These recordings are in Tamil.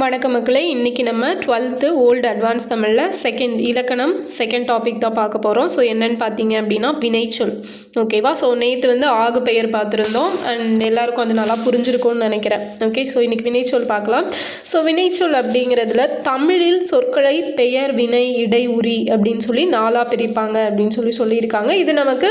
வணக்க மக்களே இன்றைக்கி நம்ம டுவெல்த்து ஓல்டு அட்வான்ஸ் தமிழில் செகண்ட் இலக்கணம் செகண்ட் டாபிக் தான் பார்க்க போகிறோம் ஸோ என்னன்னு பார்த்தீங்க அப்படின்னா வினைச்சொல் ஓகேவா ஸோ நேற்று வந்து ஆகு பெயர் பார்த்துருந்தோம். அண்ட் எல்லாருக்கும் அது நல்லா புரிஞ்சிருக்கும்னு நினைக்கிறேன். ஓகே ஸோ இன்றைக்கி வினைச்சொல் பார்க்கலாம். ஸோ வினைச்சொல் அப்படிங்கிறதுல தமிழில் சொற்களை பெயர் வினை இடை உரி அப்படின்னு சொல்லி நாலாக பிரிப்பாங்க அப்படின்னு சொல்லி சொல்லியிருக்காங்க. இது நமக்கு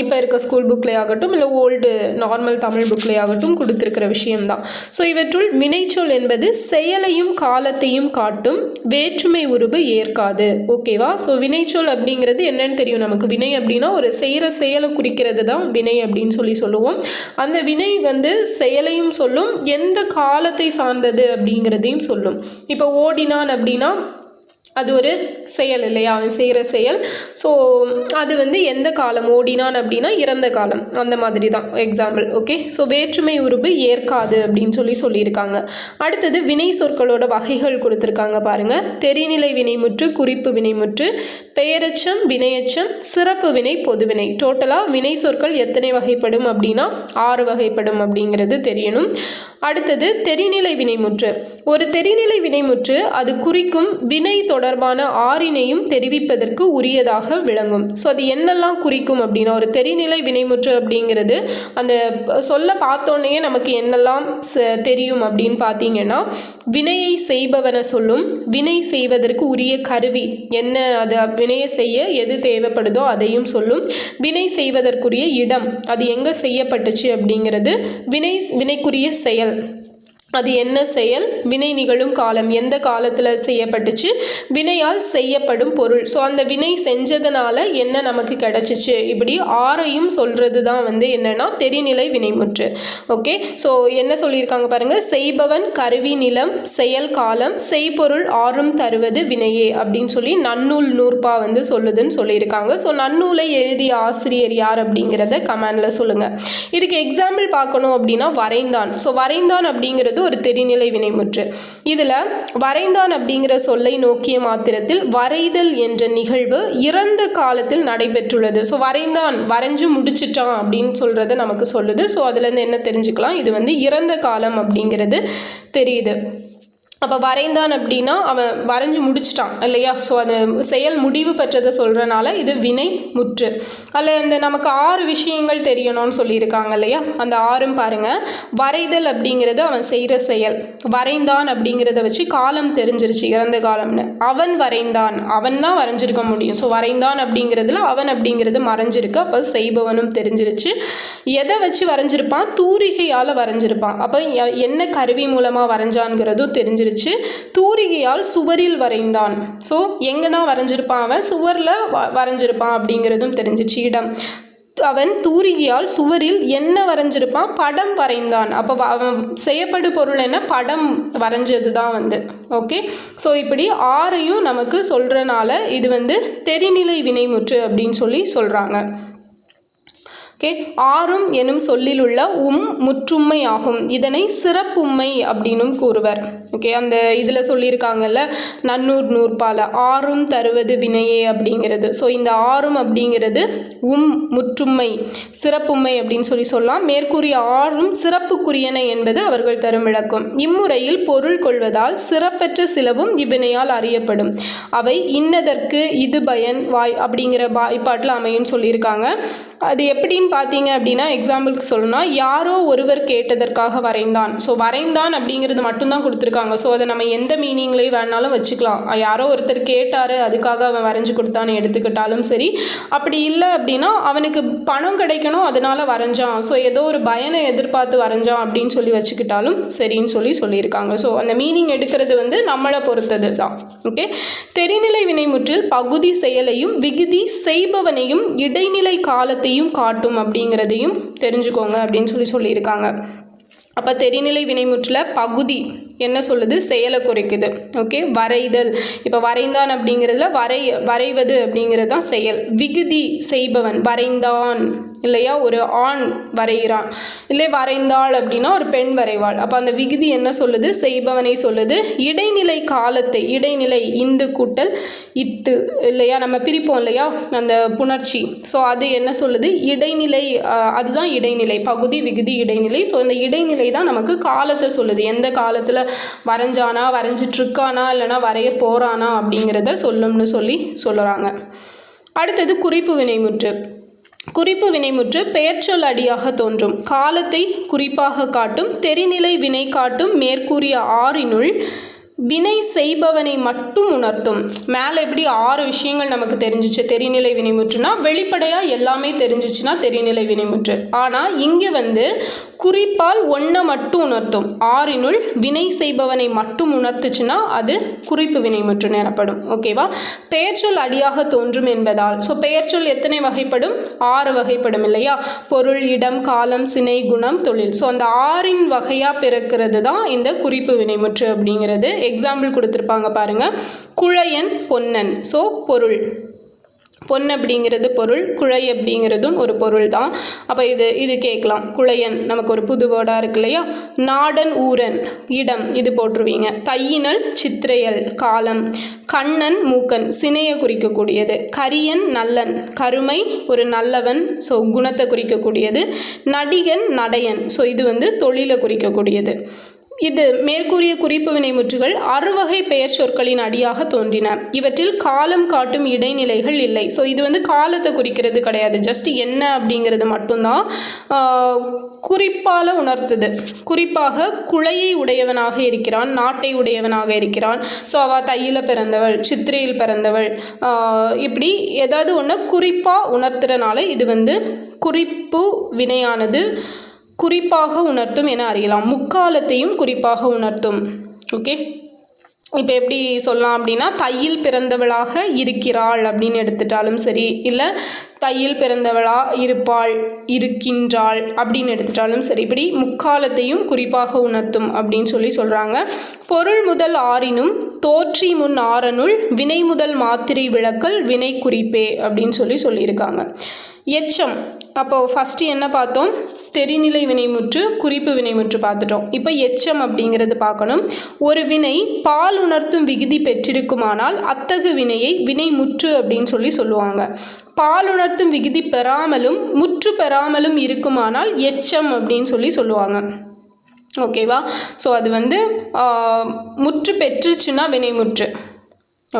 இப்போ இருக்க ஸ்கூல் புக்லேயே ஆகட்டும் இல்லை ஓல்டு நார்மல் தமிழ் புக்லேயே ஆகட்டும் கொடுத்துருக்கிற விஷயம்தான். ஸோ இவற்றுள் வினைச்சொல் என்பது செயலையும் காலத்தையும் காட்டும் வேற்றுமை உருவு ஏற்காது. ஓகேவா ஸோ வினைச்சொல் அப்படிங்கிறது என்னன்னு தெரியும் நமக்கு. வினை அப்படின்னா ஒரு செய்கிற செயலை குறிக்கிறது தான் வினை அப்படின்னு சொல்லி சொல்லுவோம். அந்த வினை வந்து செயலையும் சொல்லும் எந்த காலத்தை சார்ந்தது அப்படிங்கிறதையும் சொல்லும். இப்போ ஓடினான் அப்படின்னா அது ஒரு செயல் இல்லையா? அவன் செய்கிற செயல். ஸோ அது வந்து எந்த காலம்? ஓடினான் அப்படின்னா இறந்த காலம். அந்த மாதிரி தான். எக்ஸாம்பிள் ஓகே ஸோ வேற்றுமை உருவு ஏற்காது அப்படின்னு சொல்லி சொல்லியிருக்காங்க. அடுத்தது வினை சொற்களோட வகைகள் கொடுத்துருக்காங்க பாருங்கள் தெரிநிலை வினைமுற்று குறிப்பு வினைமுற்று பெயரச்சம் வினையச்சம் சிறப்பு வினை பொதுவினை டோட்டலாக வினை சொற்கள் எத்தனை வகைப்படும் அப்படின்னா ஆறு வகைப்படும் அப்படிங்கிறது தெரியணும். அடுத்தது தெரிநிலை வினைமுற்று. ஒரு தெரிநிலை வினைமுற்று அது குறிக்கும் வினை தொடர் தொடர்பான ஆறினையும் தெரிவிப்பதற்கு உரியதாக விளங்கும். ஸோ அது என்னெல்லாம் குறிக்கும் அப்படின்னா ஒரு தெரிநிலை வினைமுற்று அப்படிங்கிறது அந்த சொல்ல பார்த்தோன்னே நமக்கு என்னெல்லாம் தெரியும் அப்படின்னு பார்த்தீங்கன்னா வினையை செய்பவனை சொல்லும் வினை செய்வதற்கு உரிய கருவி என்ன அது வினையை செய்ய எது தேவைப்படுதோ அதையும் சொல்லும் வினை செய்வதற்குரிய இடம் அது எங்கே செய்யப்பட்டுச்சு அப்படிங்கிறது வினை வினைக்குரிய செயல். அது என்ன செயல்? வினை நிகழும் காலம் எந்த காலத்தில் செய்யப்பட்டுச்சு? வினையால் செய்யப்படும் பொருள். ஸோ அந்த வினை செஞ்சதுனால என்ன நமக்கு கிடைச்சிச்சு? இப்படி ஆறையும் சொல்கிறது தான் வந்து என்னென்னா தெரிநிலை வினைமுற்று. ஓகே ஸோ என்ன சொல்லியிருக்காங்க பாருங்கள் செய்பவன் கருவி நிலம் செயல் காலம் செய்பொருள் ஆறும் தருவது வினையே அப்படின்னு சொல்லி நன்னூல் நூற்பா வந்து சொல்லுதுன்னு சொல்லியிருக்காங்க. ஸோ நன்னூலை எழுதிய ஆசிரியர் யார் அப்படிங்கிறத கமெண்டில் சொல்லுங்கள் இதுக்கு எக்ஸாம்பிள் பார்க்கணும் அப்படின்னா வரைந்தான். ஸோ வரைந்தான் அப்படிங்கிறது ஒரு தெரிநிலை வினைமுற்று. இதில் வரைந்தான் அப்படிங்கிற சொல்லை நோக்கிய மாத்திரத்தில் வரைதல் என்ற நிகழ்வு இறந்த காலத்தில் நடைபெற்றுள்ளது. ஸோ வரைந்தான் வரைஞ்சு முடிச்சிட்டான் அப்படின்னு சொல்கிறத நமக்கு சொல்லுது. ஸோ அதுலேருந்து என்ன தெரிஞ்சுக்கலாம்? இது வந்து இறந்த காலம் அப்படிங்கிறது தெரியுது. அப்போ வரைந்தான் அப்படின்னா அவன் வரைஞ்சு முடிச்சிட்டான் இல்லையா? ஸோ அந்த செயல் முடிவு பெற்றதை சொல்கிறனால இது வினை முற்று. அதில் இந்த நமக்கு ஆறு விஷயங்கள் தெரியணும்னு சொல்லியிருக்காங்க இல்லையா? அந்த ஆறும் பாருங்கள் வரைதல் அப்படிங்கிறது அவன் செய்கிற செயல். வரைந்தான் அப்படிங்கிறத வச்சு காலம் தெரிஞ்சிருச்சு இறந்த காலம்னு. அவன் வரைந்தான். அவன் தான் வரைஞ்சிருக்க முடியும். ஸோ வரைந்தான் அப்படிங்கிறதுல அவன் அப்படிங்கிறது மறைஞ்சிருக்கு. அப்போ செய்பவனும் தெரிஞ்சிருச்சு. எதை வச்சு வரைஞ்சிருப்பான்? தூரிகையால் வரைஞ்சிருப்பான். அப்போ எ- என்ன கருவி மூலமாக வரைஞ்சான்ங்கிறதும் தெரிஞ்சிருச்சு தூரிகையால் சுவரில் வரைந்தான். ஸோ எங்கே தான் வரைஞ்சிருப்பான் அவன்? சுவரில் வ வரைஞ்சிருப்பான் அப்படிங்கிறதும் தெரிஞ்சிச்சு இடம். அவன் தூரிகையால் சுவரில் என்ன வரைஞ்சிருப்பான்? படம் வரைந்தான். அப்போ அவன் செய்யப்படு பொருள் என்ன? படம் வரைஞ்சது தான் வந்து. ஓகே ஸோ இப்படி ஆறையும் நமக்கு சொல்கிறனால இது வந்து தெரிநிலை வினைமுற்று அப்படின்னு சொல்லி சொல்கிறாங்க ஓகே? ஆறும் எனும் சொல்லில் உள்ள உம் முற்றுமை ஆகும் இதனை சிறப்பும்மை அப்படின்னும் கூறுவர். ஓகே? அந்த இதில் சொல்லியிருக்காங்கல்ல நன்னூர் நூற்பால. ஆறும் தருவது வினையே அப்படிங்கிறது. ஸோ இந்த ஆறும் அப்படிங்கிறது உம் முற்றுமை சிறப்பும்மை அப்படின்னு சொல்லி சொல்லலாம். மேற்கூறிய ஆறும் சிறப்புக்குரியன என்பது அவர்கள் தரும் விளக்கம். இம்முறையில் பொருள் கொள்வதால் சிறப்பற்ற சிலவும் இவ்வினையால் அறியப்படும். அவை இன்னதற்கு இது பயன் வாய் அப்படிங்கிற வாய்ப்பாட்டில் அமையும் சொல்லியிருக்காங்க. அது எப்படின்னு பார்த்தீங்க அப்படின்னா எக்ஸாம்பிளுக்கு சொல்லணும்னா யாரோ ஒருவர் கேட்டதற்காக வரைந்தான். ஸோ வரைந்தான் அப்படிங்கிறது மட்டும்தான் கொடுத்துருக்காங்க. ஸோ அதை நம்ம எந்த மீனிங்லேயும் வேணாலும் வச்சுக்கலாம். யாரோ ஒருத்தர் கேட்டார் அதுக்காக அவன் வரைஞ்சு கொடுத்தான்னு எடுத்துக்கிட்டாலும் சரி. அப்படி இல்லை அப்படின்னா அவனுக்கு பணம் கிடைக்கணும் அதனால் வரைஞ்சான். ஸோ ஏதோ ஒரு பயனை எதிர்பார்த்து வரைஞ்சான் அப்படின்னு சொல்லி வச்சுக்கிட்டாலும் சரின்னு சொல்லி சொல்லியிருக்காங்க. ஸோ அந்த மீனிங் எடுக்கிறது வந்து நம்மளை பொறுத்தது தான். ஓகே தெரிநிலை வினைமுற்றில் பகுதி செயலையும் விகுதி செய்பவனையும் இடைநிலை காலத்தையும் காட்டும் அப்படிங்கிறதையும் தெரிஞ்சுக்கோங்க அப்படின்னு சொல்லி சொல்லியிருக்காங்க. அப்போ தெரிநிலை வினைமுற்றில் பகுதி என்ன சொல்லுது? செயலை குறைக்குது. ஓகே வரைதல். இப்போ வரைந்தான் அப்படிங்கிறதுல வரை வரைவது அப்படிங்கிறது தான் செயல். விகுதி செய்பவன் வரைந்தான். இல்லையா? ஒரு ஆண் வரைகிறான் இல்லை வரைந்தாள் அப்படின்னா ஒரு பெண் வரைவாள். அப்போ அந்த விகுதி என்ன சொல்லுது? செய்பவனை சொல்லுது. இடைநிலை காலத்தை இடைநிலை இந்து கூட்டல் இத்து இல்லையா? நம்ம பிரிப்போம் இல்லையா? அந்த புணர்ச்சி. ஸோ அது என்ன சொல்லுது? இடைநிலை அதுதான் இடைநிலை. பகுதி விகுதி இடைநிலை. ஸோ இந்த இடைநிலை தான் நமக்கு காலத்தை சொல்லுது. எந்த காலத்தில் வரைஞ்சானா வரைஞ்சிட்ருக்கானா இல்லைனா வரைய போகிறானா அப்படிங்கிறத சொல்லும்னு சொல்லி சொல்லுறாங்க. அடுத்தது குறிப்பு வினைமுற்று. குறிப்பு வினைமுற்று பெயர்ச்சொல் அடியாக தோன்றும். காலத்தை குறிப்பாக காட்டும் தெரிநிலை வினை காட்டும் மேற்கூறிய ஆறினுள் வினை செய்பவனை மட்டும் உணர்த்தும். மேலே எப்படி ஆறு விஷயங்கள் நமக்கு தெரிஞ்சிச்சு? தெரிநிலை வினைமுற்றுனா வெளிப்படையாக எல்லாமே தெரிஞ்சிச்சுன்னா தெரிநிலை வினைமுற்று. ஆனால் இங்கே வந்து குறிப்பால் ஒன்றை மட்டும் உணர்த்தும். ஆறினுள் வினை செய்பவனை மட்டும் உணர்த்துச்சுன்னா அது குறிப்பு வினைமுற்று எனப்படும். ஓகேவா பெயர்ச்சொல் அடியாக தோன்றும் என்பதால். ஸோ பெயர்ச்சொல் எத்தனை வகைப்படும்? ஆறு வகைப்படும் இல்லையா? பொருள் இடம் காலம் சினை குணம் தொழில். ஸோ அந்த ஆறின் வகையாக பிறக்கிறது தான் இந்த குறிப்பு வினைமுற்று அப்படிங்கிறது எக்ஸாம்பிள் கொடுத்துருப்பாங்க பாருங்கள் குழையன் பொன்னன். ஸோ பொருள். பொன் அப்படிங்கிறது பொருள் குழை அப்படிங்கிறதும் ஒரு பொருள் தான். அப்போ இது இது கேட்கலாம். குழையன் நமக்கு ஒரு புது வேர்டாக இருக்கு இல்லையா? நாடன் ஊரன் இடம் இது போட்டுருவீங்க. தையினல் சித்திரையல் காலம். கண்ணன் மூக்கன் சினையை குறிக்கக்கூடியது. கரியன் நல்லன் கருமை ஒரு நல்லவன் ஸோ குணத்தை குறிக்கக்கூடியது. நடிகன் நடையன் ஸோ இது வந்து தொழிலை குறிக்கக்கூடியது. இது மேற்கூறிய குறிப்பு வினைமுற்றுகள் அறுவகை பெயர் சொற்களின் அடியாக தோன்றின. இவற்றில் காலம் காட்டும் இடைநிலைகள் இல்லை. ஸோ இது வந்து காலத்தை குறிக்கிறது கிடையாது. ஜஸ்ட் என்ன அப்படிங்கிறது மட்டும்தான் குறிப்பால் உணர்த்துது. குறிப்பாக குழையை உடையவனாக இருக்கிறான் நாட்டை உடையவனாக இருக்கிறான். ஸோ அவள் தையில் பிறந்தவள் சித்திரையில் பிறந்தவள். இப்படி ஏதாவது ஒன்று குறிப்பாக உணர்த்துறனால இது வந்து குறிப்பு வினையானது குறிப்பாக உணர்த்தும் என அறியலாம். முக்காலத்தையும் குறிப்பாக உணர்த்தும். ஓகே இப்போ எப்படி சொல்லலாம் அப்படின்னா தையில் பிறந்தவளாக இருக்கிறாள் அப்படின்னு எடுத்துட்டாலும் சரி இல்லை தையில் பிறந்தவளா இருப்பாள் இருக்கின்றாள் அப்படின்னு எடுத்துட்டாலும் சரி இப்படி முக்காலத்தையும் குறிப்பாக உணர்த்தும் அப்படின்னு சொல்லி சொல்கிறாங்க பொருள் முதல் ஆறினும் தோற்றி முன் ஆறனுள் வினை முதல் மாத்திரை விளக்கல் வினை குறிப்பே அப்படின்னு சொல்லி சொல்லியிருக்காங்க. எச்சம். அப்போது ஃபஸ்ட்டு என்ன பார்த்தோம்? தெரிநிலை வினைமுற்று குறிப்பு வினைமுற்று பார்த்துட்டோம். இப்போ எச்சம் அப்படிங்கிறது பார்க்கணும். ஒரு வினை பால் உணர்த்தும் விகுதி பெற்றிருக்குமானால் அத்தகு வினையை வினைமுற்று அப்படின்னு சொல்லி சொல்லுவாங்க. பால் உணர்த்தும் விகுதி பெறாமலும் முற்று பெறாமலும் இருக்குமானால் எச்சம் அப்படின்னு சொல்லி சொல்லுவாங்க. ஓகேவா ஸோ அது வந்து முற்று பெற்றுச்சுன்னா வினைமுற்று.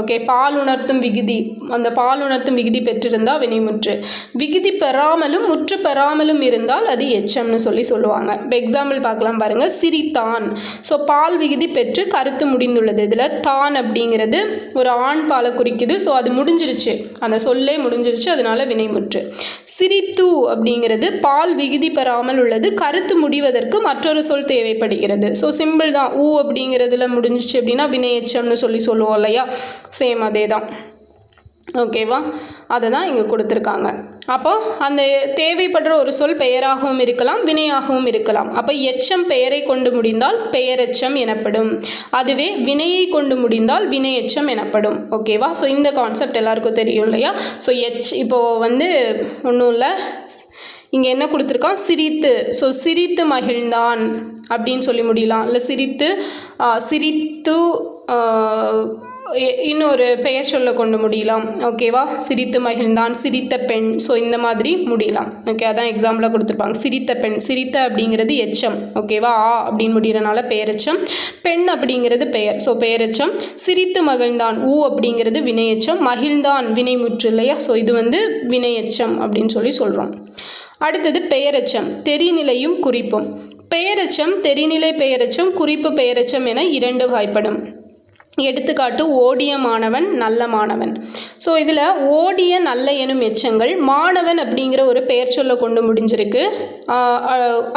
ஓகே பால் உணர்த்தும் விகுதி. அந்த பால் உணர்த்தும் விகுதி பெற்றிருந்தால் வினைமுற்று. விகுதி பெறாமலும் முற்று பெறாமலும் இருந்தால் அது எச்சம்னு சொல்லி சொல்லுவாங்க. இப்போ எக்ஸாம்பிள் பார்க்கலாம் பாருங்கள் சிரித்தான். ஸோ பால் விகுதி பெற்று கருத்து முடிந்துள்ளது. இதில் தான் அப்படிங்கிறது ஒரு ஆண் பாலை குறிக்குது. ஸோ அது முடிஞ்சிருச்சு. அந்த சொல்லே முடிஞ்சிருச்சு. அதனால வினைமுற்று. சிரித்து அப்படிங்கிறது பால் விகுதி பெறாமல் உள்ளது. கருத்து முடிவதற்கு மற்றொரு சொல் தேவைப்படுகிறது. ஸோ சிம்பிள் தான். ஊ அப்படிங்கிறதுல முடிஞ்சிச்சு அப்படின்னா வினையச்சம்னு சொல்லி சொல்லுவோம் இல்லையா? சேம் அதே தான் ஓகேவா அதை தான் இங்கே கொடுத்துருக்காங்க. அப்போ அந்த தேவைப்படுற ஒரு சொல் பெயராகவும் இருக்கலாம் வினையாகவும் இருக்கலாம். அப்போ எச்சம் பெயரை கொண்டு முடிந்தால் பெயரெச்சம் எனப்படும். அதுவே வினையை கொண்டு முடிந்தால் வினையெச்சம் எனப்படும். ஓகேவா ஸோ இந்த கான்செப்ட் எல்லாருக்கும் தெரியும் இல்லையா? ஸோ எச் இப்போது வந்து ஒன்றும் இல்லை. இங்கே என்ன கொடுத்துருக்கான்? சிரித்து. ஸோ சிரித்து மகிழ்ந்தான் அப்படின்னு சொல்லி முடியலாம். இல்லை சிரித்து சிரித்து இன்னொரு பெயர் சொல்ல கொண்டு முடியலாம். ஓகேவா சிரித்து மகிழ்ந்தான். சிரித்த பெண். ஸோ இந்த மாதிரி முடியலாம். ஓகே அதான் எக்ஸாம்பிளாக கொடுத்துருப்பாங்க. சிரித்த பெண். சிரித்த அப்படிங்கிறது எச்சம். ஓகேவா ஆ அப்படின்னு முடிகிறனால பெயரச்சம் பெண் அப்படிங்கிறது பெயர். ஸோ பெயரச்சம் சிரித்து மகிழ்ந்தான். ஊ அப்படிங்கிறது வினையச்சம். மகிழ்ந்தான். வினைமுற்று இல்லையா? ஸோ இது வந்து வினையச்சம் அப்படின்னு சொல்லி சொல்கிறோம் அடுத்தது பெயரச்சம். தெரிநிலையும் குறிப்பும். பெயரச்சம் தெரிநிலை பெயரச்சம் குறிப்பு பெயரச்சம் என இரண்டு வாய்ப்படும். எடுத்துக்காட்டு ஓடிய மாணவன் நல்ல மாணவன். ஸோ இதில் ஓடிய நல்ல எனும் எச்சங்கள் மாணவன் அப்படிங்கிற ஒரு பெயர் சொல்ல கொண்டு முடிஞ்சிருக்கு.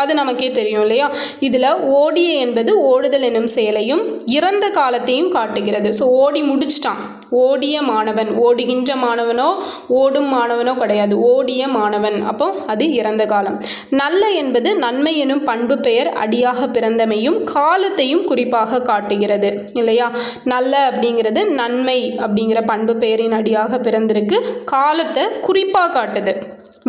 அது நமக்கே தெரியும் இல்லையா? இதில் ஓடிய என்பது ஓடுதல் எனும் செயலையும் இறந்த காலத்தையும் காட்டுகிறது. ஸோ ஓடி முடிச்சிட்டான். ஓடிய மாணவன் ஓடுகின்ற மாணவனோ ஓடும் மாணவனோ கிடையாது. ஓடிய மாணவன். அப்போ அது இறந்த காலம். நல்ல என்பது நன்மை எனும் பண்பு பெயர் அடியாக பிறந்தமையும் காலத்தையும் குறிப்பாக காட்டுகிறது. இல்லையா? நல்ல அப்படிங்கிறது நன்மை அப்படிங்கிற பண்பு பெயரின் அடியாக பிறந்திருக்கு. காலத்தை குறிப்பாக காட்டுது.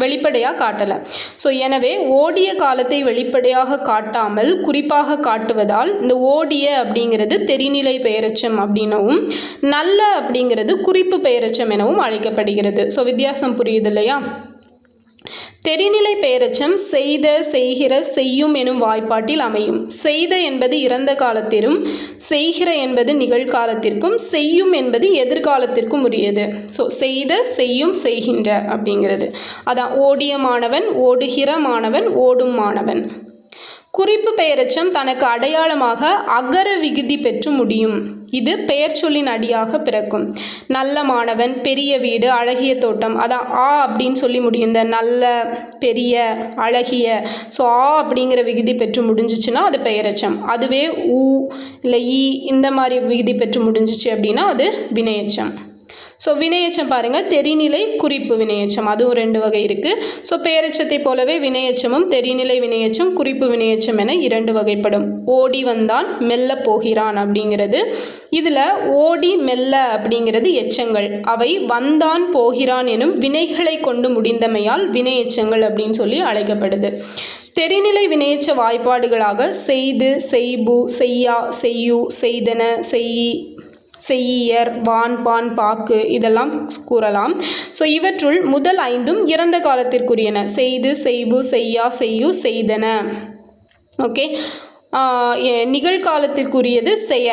வெளிப்படையாக காட்டலை. ஸோ எனவே ஓடிய காலத்தை வெளிப்படையாக காட்டாமல் குறிப்பாக காட்டுவதால் இந்த ஓடிய அப்படிங்கிறது தெரிநிலை பெயரச்சம் அப்படின்னவும் நல்ல அப்படிங்கிறது குறிப்பு பெயரச்சம் எனவும் அழைக்கப்படுகிறது. ஸோ வித்தியாசம் புரியுது இல்லையா? தெரிநிலை பெயரச்சம் செய்த செய்கிற செய்யும் எனும் வாய்ப்பாட்டில் அமையும். செய்த என்பது இறந்த காலத்திலும் செய்கிற என்பது நிகழ்காலத்திற்கும் செய்யும் என்பது எதிர்காலத்திற்கும் உரியது. ஸோ செய்த செய்யும் செய்கின்ற அப்படிங்கிறது. அதான் ஓடிய மாணவன் ஓடுகிற மாணவன் ஓடும் மாணவன். குறிப்பு பெயரெச்சம் தனக்கு அடையாளமாக அகர விகுதி பெற்று முடியும். இது பெயர் சொல்லின் அடியாக பிறக்கும். நல்ல மாணவன் பெரிய வீடு அழகிய தோட்டம். அதான் ஆ அப்படின்னு சொல்லி முடியும். இந்த நல்ல பெரிய அழகிய. ஸோ ஆ அப்படிங்கிற விகுதி பெற்று முடிஞ்சிச்சுன்னா அது பெயரச்சம். அதுவே ஊ இல்லை ஈ இந்த மாதிரி விகுதி பெற்று முடிஞ்சிச்சு அப்படின்னா அது வினையச்சம். ஸோ வினையச்சம் பாருங்கள் தெரிநிலை குறிப்பு வினையச்சம் அதுவும் ரெண்டு வகை இருக்குது ஸோ பேரச்சத்தை போலவே வினையச்சமும் தெரிநிலை வினையச்சம் குறிப்பு வினையச்சம் என இரண்டு வகைப்படும். ஓடி வந்தான் மெல்ல போகிறான் அப்படிங்கிறது. இதில் ஓடி மெல்ல அப்படிங்கிறது எச்சங்கள். அவை வந்தான் போகிறான் எனும் வினைகளை கொண்டு முடிந்தமையால் வினையச்சங்கள் அப்படின்னு சொல்லி அழைக்கப்படுது. தெரிநிலை வினையச்ச வாய்ப்பாடுகளாக செய்து செய்பு செய்யா செய்யு செய்தன செய்யி செய்யர் வான் பான் பாக்கு இதெல்லாம் கூறலாம். ஸோ இவற்றுள் முதல் ஐந்தும் இறந்த காலத்திற்குரியன. செய்து செய்பு செய்யா செய்யு செய்தன. ஓகே நிகழ்காலத்திற்குரியது செய்ய.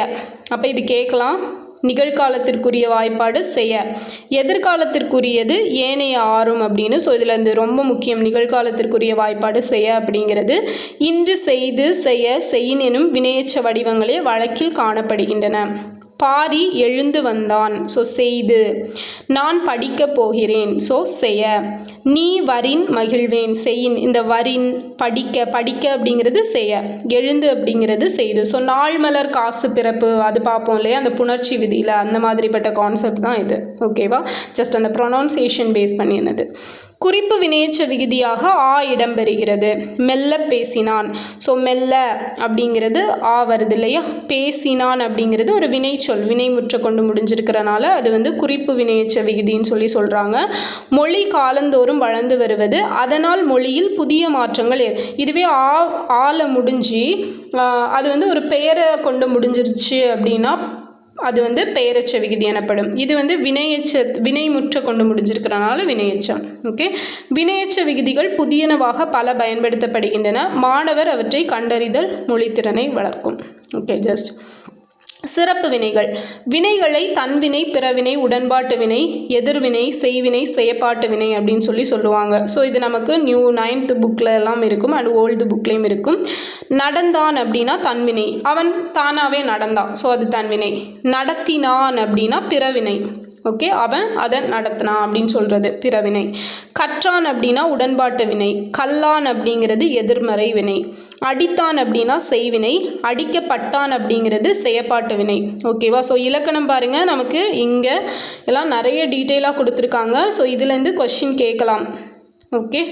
அப்போ இது கேட்கலாம். நிகழ்காலத்திற்குரிய வாய்ப்பாடு செய்ய. எதிர்காலத்திற்குரியது ஏனைய ஆறும் அப்படின்னு. ஸோ இதில் இருந்து ரொம்ப முக்கியம். நிகழ்காலத்திற்குரிய வாய்ப்பாடு செய்ய அப்படிங்கிறது. இன்று செய்து செய்ய செய்யினும் வினையச்ச வடிவங்களே வழக்கில் காணப்படுகின்றன. பாரி எழுந்து வந்தான். ஸோ செய்து. நான் படிக்கப் போகிறேன். ஸோ செய்ய. நீ வரின் மகிழ்வேன். செய்யின் இந்த வரின் படிக்க படிக்க அப்படிங்கிறது செய்ய. எழுந்து அப்படிங்கிறது செய்து. ஸோ நாள் மலர் காசு பிறப்பு. அது பார்ப்போம் இல்லையா? அந்த புணர்ச்சி விதியில் அந்த மாதிரிப்பட்ட கான்செப்ட் தான் இது. ஓகேவா ஜஸ்ட் அந்த ப்ரொனவுன்சியேஷன் பேஸ் பண்ணினது. குறிப்பு வினையச்ச விகுதியாக ஆ இடம்பெறுகிறது. மெல்ல பேசினான். ஸோ மெல்ல அப்படிங்கிறது ஆ வருது இல்லையா? பேசினான் அப்படிங்கிறது ஒரு வினைச்சொல் வினைமுற்ற கொண்டு முடிஞ்சிருக்கிறனால அது வந்து குறிப்பு வினையச்ச விகுதின்னு சொல்லி சொல்கிறாங்க மொழி காலந்தோறும் வளர்ந்து வருவது அதனால் மொழியில் புதிய மாற்றங்கள் இதுவே ஆ ஆல முடிஞ்சு அது வந்து ஒரு பெயரை கொண்டு முடிஞ்சிருச்சு அப்படின்னா அது வந்து பெயரச்ச விகுதி எனப்படும். இது வந்து வினையெச்ச வினைமுற்ற கொண்டு முடிஞ்சிருக்கிறனால வினையச்சம். ஓகே வினையச்ச விகுதிகள் புதியனவாக பல பயன்படுத்தப்படுகின்றன. மாணவர் அவற்றை கண்டறிதல் மொழித்திறனை வளர்க்கும். ஓகே ஜஸ்ட் சிறப்பு வினைகள். வினைகளை தன்வினை பிறவினை உடன்பாட்டு வினை எதிர்வினை செய்வினை செயப்பாட்டு வினை அப்படின்னு சொல்லி சொல்லுவாங்க. ஸோ இது நமக்கு நியூ நைன்த் புக்கில் எல்லாம் இருக்கும். அண்ட் ஓல்டு புக்லேயும் இருக்கும். நடந்தான் அப்படின்னா தன்வினை அவன் தானாகவே நடந்தான். ஸோ அது தன்வினை நடத்தினான் அப்படின்னா பிறவினை ஓகே அவன் அதை நடத்தினான் அப்படின்னு சொல்கிறது பிறவினை. கற்றான் அப்படின்னா உடன்பாட்டு வினை கல்லான் அப்படிங்கிறது எதிர்மறை வினை. அடித்தான் அப்படின்னா செய்வினை அடிக்கப்பட்டான் அப்படிங்கிறது செயப்பாட்டு வினை. ஓகேவா ஸோ இலக்கணம் பாருங்கள் நமக்கு இங்கே எல்லாம் நிறைய டீட்டெயிலாக கொடுத்துருக்காங்க. ஸோ இதுலேருந்து கொஷின் கேட்கலாம். ஓகே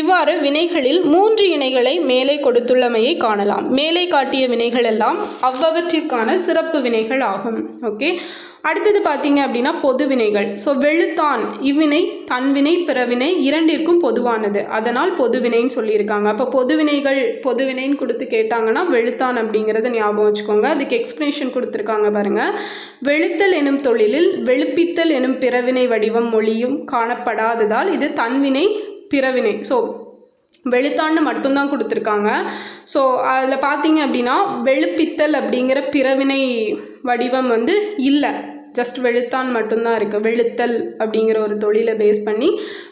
இவ்வாறு வினைகளில் மூன்று இணைகளை மேலே கொடுத்துள்ளமையை காணலாம். மேலே காட்டிய வினைகள் எல்லாம் அவ்வவற்றிற்கான சிறப்பு வினைகள் ஆகும். ஓகே அடுத்தது பார்த்தீங்க அப்படின்னா பொது வினைகள் ஸோ வெளுத்தான் இவ்வினை தன்வினை பிறவினை இரண்டிற்கும் பொதுவானது. அதனால் பொதுவினைன்னு சொல்லியிருக்காங்க. அப்போ பொதுவினைகள் பொதுவினைன்னு கொடுத்து கேட்டாங்கன்னா வெளுத்தான் அப்படிங்கிறத ஞாபகம் வச்சுக்கோங்க. அதுக்கு எக்ஸ்பிளனேஷன் கொடுத்துருக்காங்க பாருங்கள் வெளுத்தல் எனும் தொழிலில் வெளுப்பித்தல் எனும் பிறவினை வடிவம் மொழியும் காணப்படாததால் இது தன்வினை பிறவினை. ஸோ வெளுத்தான்னு மட்டும்தான் கொடுத்துருக்காங்க. ஸோ அதில் பார்த்தீங்க அப்படின்னா வெளுப்பித்தல் அப்படிங்கிற பிறவினை வடிவம் வந்து இல்லை. ஜஸ்ட் வெளுத்தான் மட்டும்தான் இருக்குது வெளுத்தல் அப்படிங்கிற ஒரு தொழிலை பேஸ் பண்ணி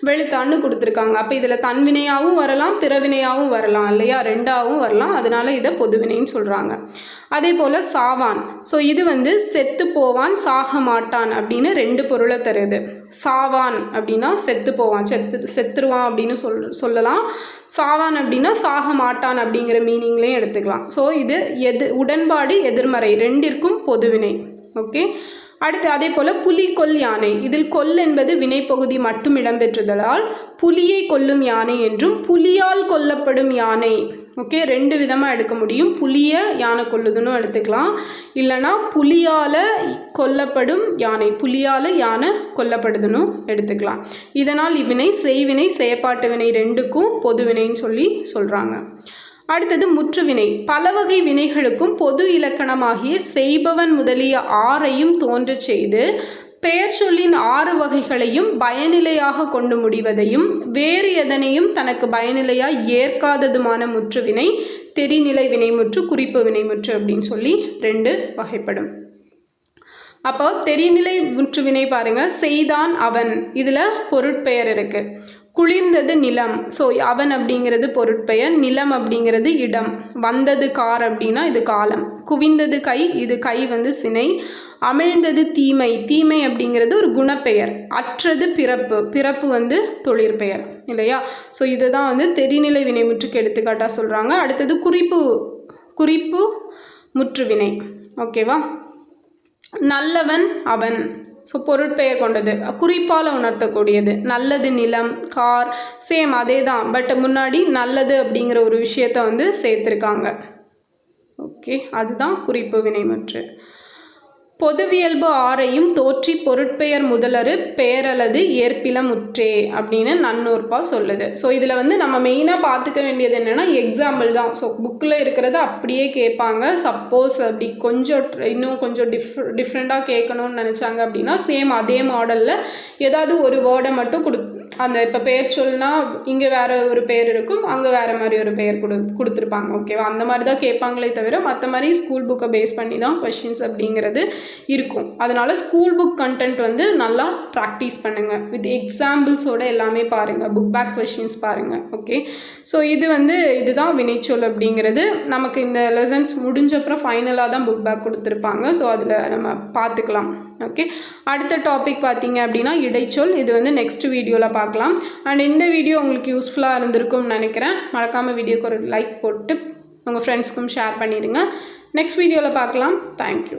வெளுத்தான்னு கொடுத்துருக்காங்க. அப்போ இதில் தன்வினையாகவும் வரலாம் பிறவினையாகவும் வரலாம் இல்லையா? ரெண்டாகவும் வரலாம். அதனால இதை பொதுவினைன்னு சொல்கிறாங்க அதே போல் சாவான். ஸோ இது வந்து செத்து போவான் சாக மாட்டான் அப்படின்னு ரெண்டு பொருளை தருது. சாவான் அப்படின்னா செத்து போவான். செத்து செத்துருவான் அப்படின்னு சொல் சொல்லலாம். சாவான் அப்படின்னா சாக மாட்டான் அப்படிங்கிற மீனிங்லேயும் எடுத்துக்கலாம். ஸோ இது எது உடன்பாடு எதிர்மறை. ரெண்டிற்கும் பொதுவினை. ஓகே அடுத்து அதே போல் புலி கொல் யானை. இதில் கொல் என்பது வினைப்பகுதி மட்டும் இடம்பெற்றதலால் புலியை கொல்லும் யானை என்றும் புலியால் கொல்லப்படும் யானை. ஓகே ரெண்டு விதமாக எடுக்க முடியும். புலியை யானை கொல்லுதுன்னு எடுத்துக்கலாம். இல்லைனா புலியால் கொல்லப்படும் யானை புலியால் யானை கொல்லப்படுதுன்னு எடுத்துக்கலாம். இதனால் இவ்வினை செய்வினை செயப்பாட்டு வினை ரெண்டுக்கும் பொதுவினைன்னு சொல்லி சொல்கிறாங்க அடுத்தது முற்றுவினை பல வகை வினைகளுக்கும் பொது இலக்கணமாகிய செய்பவன் முதலிய ஆறையும் தோன்றச் செய்து பெயர் சொல்லின் ஆறு வகைகளையும் பயனிலையாக கொண்டு முடிவதையும் வேறு எதனையும் தனக்கு பயனிலையாக ஏற்காததுமான முற்றுவினை தெரிநிலை வினைமுற்று குறிப்பு வினைமுற்று அப்படின்னு சொல்லி ரெண்டு வகைப்படும். அப்போ தெரிநிலை முற்றுவினை பாருங்க. செய்தான் அவன். இதில் பொருட்பெயர் இருக்கு. குளிர்ந்தது நிலம். ஸோ அவன் அப்படிங்கிறது பொருட்பெயர் நிலம் அப்படிங்கிறது இடம். வந்தது கார் அப்படின்னா இது காலம். குவிந்தது கை இது கை வந்து சினை. அமிழ்ந்தது தீமை. தீமை அப்படிங்கிறது ஒரு குணப்பெயர். அற்றது பிறப்பு. பிறப்பு வந்து தொழிற்பெயர். இல்லையா? ஸோ இதை தான் வந்து தெரிநிலை வினைமுற்றுக்கு எடுத்துக்காட்டாக சொல்கிறாங்க அடுத்தது குறிப்பு குறிப்பு முற்றுவினை. ஓகேவா நல்லவன் அவன். ஸோ பொருட்பெயர் கொண்டது. குறிப்பால் உணர்த்தக்கூடியது. நல்லது நிலம் கார் சேம் அதே தான் பட் முன்னாடி நல்லது அப்படிங்கிற ஒரு விஷயத்த வந்து சேர்த்துருக்காங்க. ஓகே அதுதான் குறிப்பு வினைமுற்று. பொதுவியல்பு ஆறையும் தோற்றி பொருட்பெயர் முதலரு பெயரலது ஏற்பிலமுற்றே அப்படின்னு நன்னூற்பா சொல்லுது. ஸோ இதில் வந்து நம்ம மெயினாக பார்த்துக்க வேண்டியது என்னென்னா எக்ஸாம்பிள் தான். ஸோ புக்கில் இருக்கிறத அப்படியே கேட்பாங்க. சப்போஸ் அப்படி கொஞ்சம் இன்னும் கொஞ்சம் டிஃப் டிஃப்ரெண்ட்டாக கேட்கணும்னு நினச்சாங்க அப்படின்னா சேம் அதே மாடலில் ஏதாவது ஒரு வேர்டை மட்டும் கொடு அந்த இப்போ பேர் சொல்னா இங்கே வேறு ஒரு பேர் இருக்கும் அங்கே வேறு மாதிரி ஒரு பெயர் கொடு கொடுத்துருப்பாங்க. ஓகேவா அந்த மாதிரி தான் கேட்பாங்களே தவிர மற்ற மாதிரி ஸ்கூல் புக்கை பேஸ் பண்ணி தான் கொஷின்ஸ் அப்படிங்கிறது இருக்கும். அதனால் ஸ்கூல் புக் கண்டென்ட் வந்து நல்லா ப்ராக்டிஸ் பண்ணுங்கள் வித் எக்ஸாம்பிள்ஸோட எல்லாமே பாருங்கள் புக் பேக் கொஷின்ஸ் பாருங்கள் ஓகே ஸோ இது வந்து இதுதான் வினைச்சொல் அப்படிங்கிறது. நமக்கு இந்த லெசன்ஸ் முடிஞ்சப்புறம் ஃபைனலாக தான் புக் பேக் கொடுத்துருப்பாங்க. ஸோ அதில் நம்ம பார்த்துக்கலாம் ஓகே அடுத்த டாபிக் பார்த்தீங்க அப்படின்னா இடைச்சொல். இது வந்து நெக்ஸ்ட் வீடியோவில் பார்க்கலாம். அண்ட் இந்த வீடியோ உங்களுக்கு யூஸ்ஃபுல்லாக இருந்திருக்கும்னு நினைக்கிறேன். மறக்காமல் வீடியோக்கு ஒரு லைக் போட்டு உங்கள் ஃப்ரெண்ட்ஸ்க்கும் ஷேர் பண்ணிடுங்க நெக்ஸ்ட் வீடியோவில் பார்க்கலாம். தேங்க்யூ